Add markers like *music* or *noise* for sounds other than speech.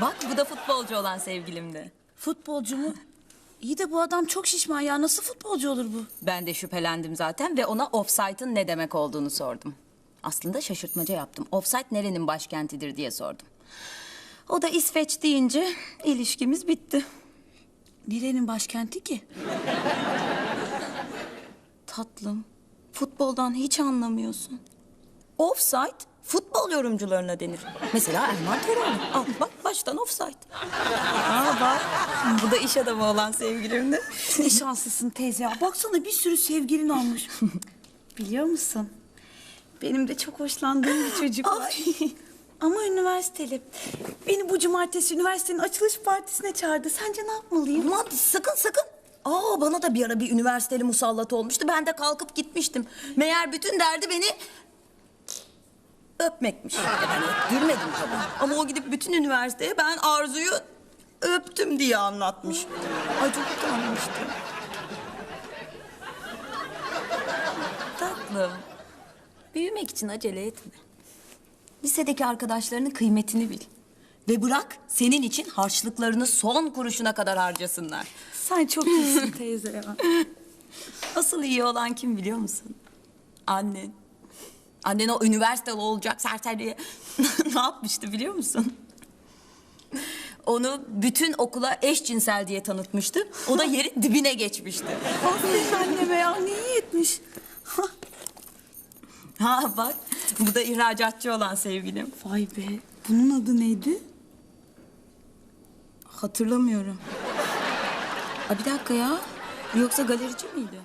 Bak bu da futbolcu olan sevgilimdi. Futbolcu mu? İyi de bu adam çok şişman ya. Nasıl futbolcu olur bu? Ben de şüphelendim zaten ve ona offside'ın ne demek olduğunu sordum. Aslında şaşırtmaca yaptım. Offside nerenin başkentidir diye sordum. O da İsveç deyince ilişkimiz bitti. Nerenin başkenti ki? Tatlım, futboldan hiç anlamıyorsun. Offside futbol yorumcularına denir. Mesela Erman Toroğlu. Al bak baştan offside. Aa bak bu da iş adamı olan sevgilimdi. Ne şanslısın teyze ya. Baksana bir sürü sevgilin olmuş. Biliyor musun? Benim de çok hoşlandığım bir çocuk var. Ama üniversiteli. Beni bu cumartesi üniversitenin açılış partisine çağırdı. Sence ne yapmalıyım? Aman sakın sakın. Aa bana da bir ara bir üniversiteli musallat olmuştu. Ben de kalkıp gitmiştim. Meğer bütün derdi beni öpmekmiş. Yani öptürmedim tabii. Ama o gidip bütün üniversiteye ben Arzu'yu öptüm diye anlatmış. Ay çok utanmıştım. Tatlım. Büyümek için acele etme. Lisedeki arkadaşlarının kıymetini bil. Ve bırak senin için harçlıklarını son kuruşuna kadar harcasınlar. Sen çok iyisin teyze ya. *laughs* Asıl iyi olan kim biliyor musun? Annen. Annen o üniversiteli olacak serseriye *laughs* ne yapmıştı biliyor musun? Onu bütün okula eşcinsel diye tanıtmıştı. O da yerin *laughs* dibine geçmişti. Aferin anneme ya. Ne iyi etmiş. *laughs* Ha bak bu da ihracatçı olan sevgilim. Vay be. Bunun adı neydi? Hatırlamıyorum. Aa, bir dakika ya. Yoksa galerici miydi?